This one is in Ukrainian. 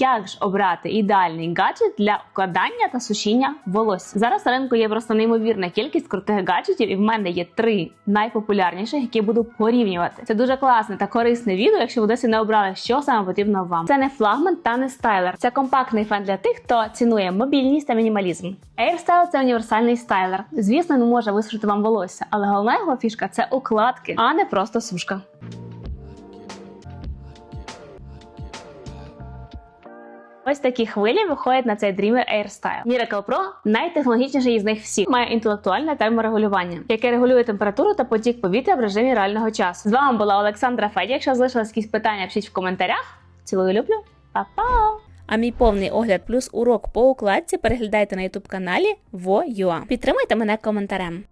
Як ж обрати ідеальний гаджет для укладання та сушіння волосся? Зараз на ринку є просто неймовірна кількість крутих гаджетів, і в мене є три найпопулярніших, які буду порівнювати. Це дуже класне та корисне відео, якщо ви досі не обрали, що саме потрібно вам. Це не флагман та не стайлер. Це компактний фен для тих, хто цінує мобільність та мінімалізм. AirStyle – це універсальний стайлер. Звісно, він може висушити вам волосся, але головна його фішка це укладки, а не просто сушка. Ось такі хвилі виходять на цей Dreamer AirStyle. Miracle Pro найтехнологічніший із них всіх. Має інтелектуальне терморегулювання, яке регулює температуру та потік повітря в режимі реального часу. З вами була Олександра Феді. Якщо залишились якісь питання, пишіть в коментарях. Цілую, люблю, Па-па! А мій повний огляд плюс урок по укладці переглядайте на ютуб каналі ВОЮА. Підтримайте мене коментарем.